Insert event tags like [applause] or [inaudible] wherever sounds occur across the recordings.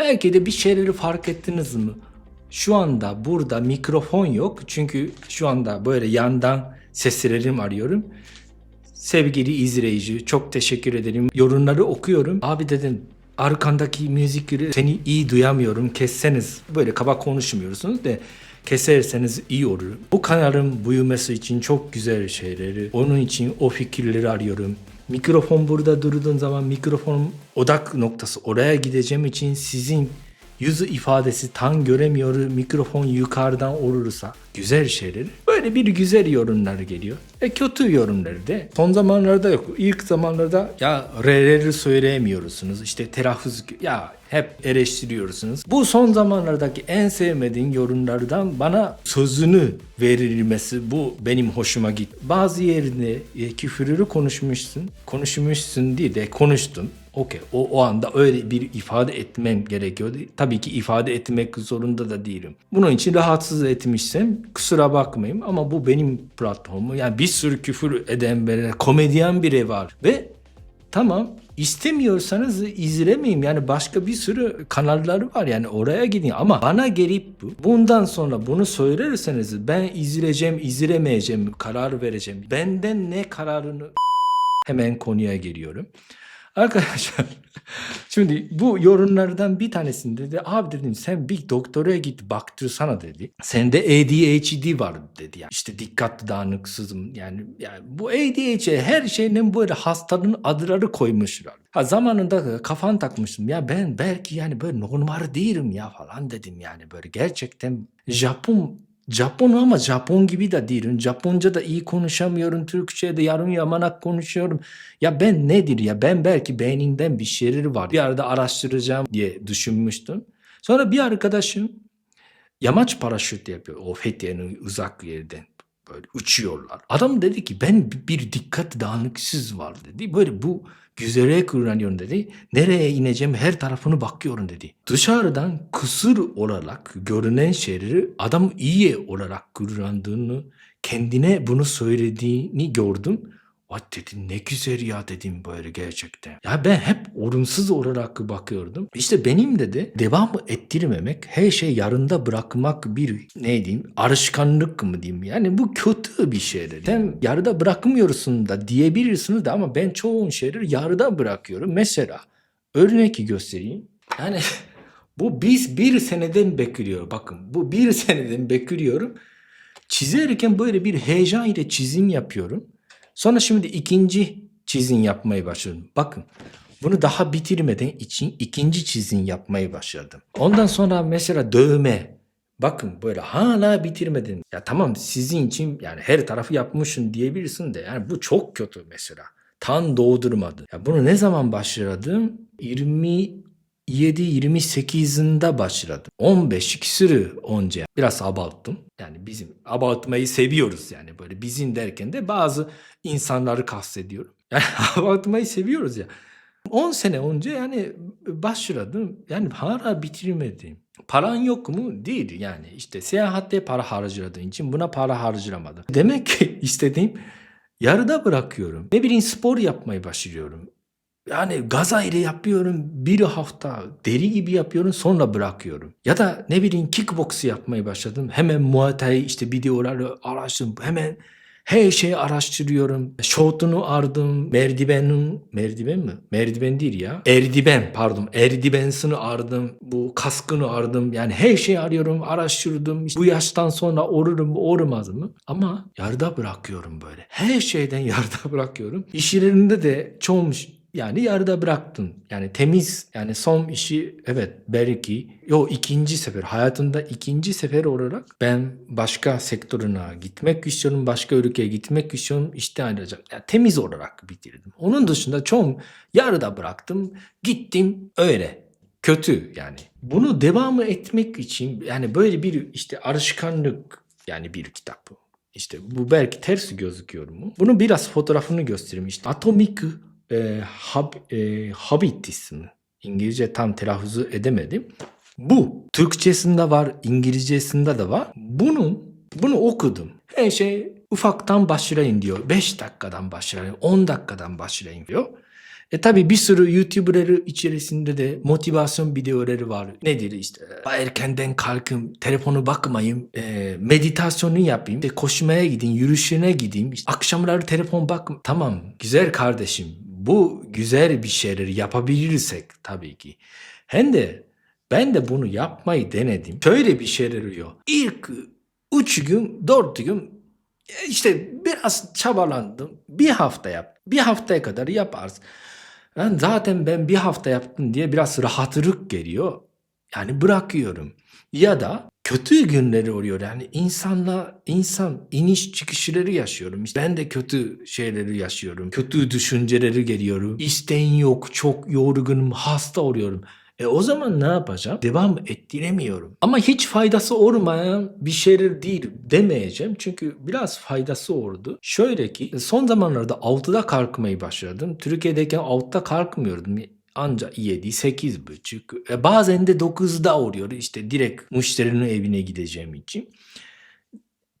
Belki de bir şeyleri fark ettiniz mi? Şu anda burada mikrofon yok. Çünkü şu anda böyle yandan seslerim arıyorum. Sevgili izleyici çok teşekkür ederim. Yorumları okuyorum. Abi dedim arkandaki müzikleri seni iyi duyamıyorum. Kesseniz böyle kaba konuşmuyorsunuz da keserseniz iyi olur. Bu kanalın büyümesi için çok güzel şeyleri. Onun için o fikirleri arıyorum. Mikrofon burada durduğun zaman mikrofon odak noktası oraya gideceğim için sizin yüzü ifadesi tam göremiyorum. Mikrofon yukarıdan olursa güzel şeyler. Böyle bir güzel yorumlar geliyor. E kötü yorumları da son zamanlarda yok. İlk zamanlarda ya R'leri söyleyemiyorsunuz. İşte telaffuz ya hep eleştiriyorsunuz. Bu son zamanlardaki en sevmediğim yorumlardan bana sözünü verilmesi bu benim hoşuma gitti. Bazı yerinde e, küfürü konuşmuşsun. Konuşmuşsun diye de konuştun. Okey. O, o anda öyle bir ifade etmem gerekiyordu. Tabii ki ifade etmek zorunda da değilim. Bunun için rahatsız etmişsem kusura bakmayın ama bu benim platformum. Yani bir sürü küfür eden böyle komedyen biri var. Ve tamam istemiyorsanız izlemeyin. Yani başka bir sürü kanalları var yani oraya gidin. Ama bana gelip bu- bundan sonra bunu söylerseniz ben izleyeceğim, izlemeyeceğim karar vereceğim. Benden ne kararını hemen konuya geliyorum. Arkadaşlar [laughs] şimdi bu yorumlardan bir tanesinde de abi dedim sen bir doktora git baktırsana dedi. Sende ADHD var dedi yani. İşte dikkat dağınıksızım yani, yani bu ADHD her şeyin böyle hastanın adları koymuşlar. Ha zamanında kafan takmıştım ya ben belki yani böyle normal değilim ya falan dedim yani böyle gerçekten Japon Japon ama Japon gibi de değilim. Japonca da iyi konuşamıyorum. Türkçe de yarım yamanak konuşuyorum. Ya ben nedir ya? Ben belki beynimden bir şeyler var. Bir arada araştıracağım diye düşünmüştüm. Sonra bir arkadaşım yamaç paraşüt yapıyor. O Fethiye'nin uzak yerden böyle uçuyorlar. Adam dedi ki ben bir dikkat dağınıksız var dedi. Böyle bu güzere kullanıyorum dedi. Nereye ineceğim her tarafını bakıyorum dedi. Dışarıdan kusur olarak görünen şeyleri adam iyi olarak kullandığını kendine bunu söylediğini gördüm. Vay dedim ne güzel ya dedim böyle gerçekten. Ya ben hep olumsuz olarak bakıyordum. İşte benim de de devam ettirmemek, her şey yarında bırakmak bir ne diyeyim alışkanlık mı diyeyim. Yani bu kötü bir şeydir. Sen yarıda bırakmıyorsun da diyebilirsiniz de ama ben çoğun şeyleri yarıda bırakıyorum. Mesela örnek göstereyim. Yani [laughs] bu biz bir seneden bekliyor. Bakın bu bir seneden bekliyorum. Çizerken böyle bir heyecan ile çizim yapıyorum. Sonra şimdi ikinci çizim yapmaya başladım. Bakın bunu daha bitirmeden için ikinci çizim yapmaya başladım. Ondan sonra mesela dövme. Bakın böyle hala bitirmedin. Ya tamam sizin için yani her tarafı yapmışsın diyebilirsin de yani bu çok kötü mesela. Tam doğdurmadı. Ya bunu ne zaman başladım? 27-28'inde başladım. 15 küsürü önce. Biraz abarttım. Yani bizim abartmayı seviyoruz yani böyle bizim derken de bazı insanları kastediyorum. [laughs] Yani abartmayı seviyoruz ya. 10 sene önce yani başladım. Yani hala bitirmedim. Paran yok mu? Değil yani. işte seyahatte para harcadığın için buna para harcamadım. Demek ki istediğim yarıda bırakıyorum. Ne bileyim spor yapmayı başlıyorum. Yani gaza ile yapıyorum bir hafta deri gibi yapıyorum sonra bırakıyorum. Ya da ne bileyim kickbox yapmaya başladım. Hemen Muay Thai işte videoları araştırdım. Hemen her şeyi araştırıyorum. Şortunu ardım. Merdivenin, merdiven mi? Merdiven değil ya. Erdiben pardon. Erdibensini ardım. Bu kaskını ardım. Yani her şeyi arıyorum, araştırdım. İşte bu yaştan sonra olurum mu, olmaz mı? Ama yarıda bırakıyorum böyle. Her şeyden [laughs] yarıda bırakıyorum. İş yerinde de çoğu yani yarıda bıraktın. Yani temiz yani son işi evet belki yo ikinci sefer hayatında ikinci sefer olarak ben başka sektörüne gitmek istiyorum. Başka ülkeye gitmek istiyorum. İşte ayrılacağım. Yani temiz olarak bitirdim. Onun dışında çoğum yarıda bıraktım. Gittim öyle. Kötü yani. Bunu devam etmek için yani böyle bir işte alışkanlık yani bir kitap. İşte bu belki ters gözüküyor mu? Bunun biraz fotoğrafını göstereyim. İşte Atomic e, hab, e, Habit ismi. İngilizce tam telaffuzu edemedim. Bu Türkçesinde var, İngilizcesinde de var. Bunu bunu okudum. Her şey ufaktan başlayın diyor. 5 dakikadan başlayın, 10 dakikadan başlayın diyor. E tabi bir sürü YouTuber'ları içerisinde de motivasyon videoları var. Nedir işte erkenden kalkın, telefonu bakmayın, e, meditasyonu yapayım, işte koşmaya gidin, yürüyüşüne gideyim. İşte akşamları telefon bak. Tamam güzel kardeşim bu güzel bir şeyler yapabilirsek tabii ki. Hem de ben de bunu yapmayı denedim. Şöyle bir şeyler oluyor. İlk üç gün, dört gün işte biraz çabalandım. Bir hafta yap. Bir haftaya kadar yaparsın. Ben zaten ben bir hafta yaptım diye biraz rahatlık geliyor. Yani bırakıyorum. Ya da kötü günleri oluyor. Yani insanla insan iniş çıkışları yaşıyorum. İşte ben de kötü şeyleri yaşıyorum. Kötü düşünceleri geliyorum. İsteğin yok, çok yorgunum, hasta oluyorum. E o zaman ne yapacağım? Devam ettiremiyorum. Ama hiç faydası olmayan bir şeyler değil demeyeceğim. Çünkü biraz faydası oldu. Şöyle ki son zamanlarda 6'da kalkmayı başladım. Türkiye'deyken 6'da kalkmıyordum. Anca 7, 8 buçuk. E bazen de 9'da oluyor. İşte direkt müşterinin evine gideceğim için.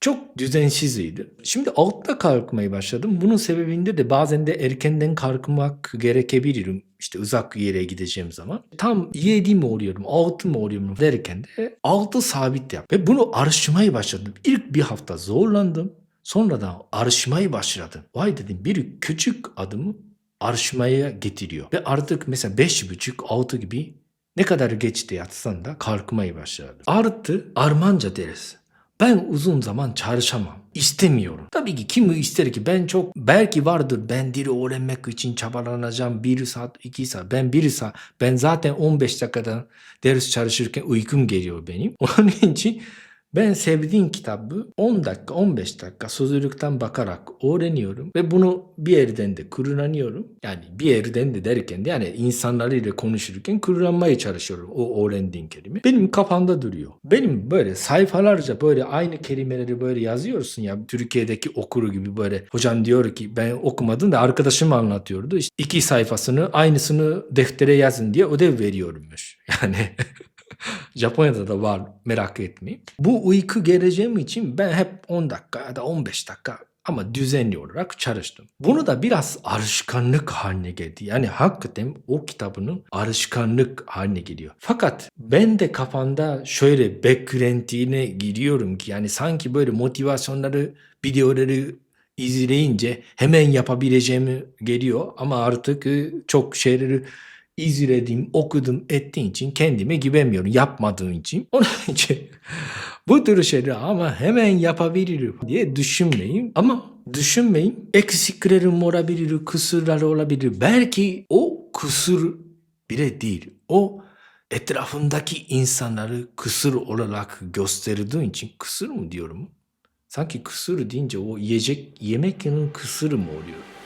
Çok düzensizdi. Şimdi altta kalkmaya başladım. Bunun sebebinde de bazen de erkenden kalkmak gerekebilirim. İşte uzak yere gideceğim zaman. Tam 7 mi oluyorum, 6 mı oluyorum derken de 6 sabit yap. Ve bunu arışmaya başladım. İlk bir hafta zorlandım. Sonra da arışmaya başladım. Vay dedim bir küçük adımı arışmaya getiriyor. Ve artık mesela 5.30 6 gibi ne kadar geç de yatsan da kalkmaya başladım. Artı Armanca deriz. Ben uzun zaman çalışamam. İstemiyorum. Tabii ki kim ister ki ben çok belki vardır ben dili öğrenmek için çabalanacağım bir saat iki saat ben bir saat ben zaten 15 dakikadan ders çalışırken uykum geliyor benim. [laughs] Onun için ben sevdiğim kitabı 10 dakika 15 dakika sözlükten bakarak öğreniyorum ve bunu bir yerden de kullanıyorum. Yani bir yerden de derken de yani insanlarıyla konuşurken kullanmaya çalışıyorum o öğrendiğim kelime. Benim kafamda duruyor. Benim böyle sayfalarca böyle aynı kelimeleri böyle yazıyorsun ya Türkiye'deki okuru gibi böyle hocam diyor ki ben okumadım da arkadaşım anlatıyordu. İşte iki sayfasını aynısını deftere yazın diye ödev veriyormuş. [laughs] Yani [laughs] Japonya'da da var merak etmeyin. Bu uyku geleceğim için ben hep 10 dakika ya da 15 dakika ama düzenli olarak çalıştım. Bunu da biraz alışkanlık haline geldi. Yani hakikaten o kitabının alışkanlık haline geliyor. Fakat ben de kafamda şöyle beklentiine giriyorum ki yani sanki böyle motivasyonları, videoları izleyince hemen yapabileceğimi geliyor ama artık e, çok şeyleri izledim, okudum, ettiğim için kendime güvenmiyorum. Yapmadığım için. Onun [laughs] için bu tür şeyleri ama hemen yapabilirim diye düşünmeyin. Ama düşünmeyin. Eksiklerim olabilir, kusurlar olabilir. Belki o kusur bile değil. O etrafındaki insanları kusur olarak gösterdiğin için kusur mu diyorum? Sanki kusur deyince o yiyecek yemekin kusuru mu oluyor?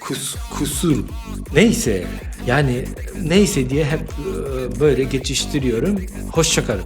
Kus, kusur. Neyse yani neyse diye hep e, böyle geçiştiriyorum. Hoşçakalın.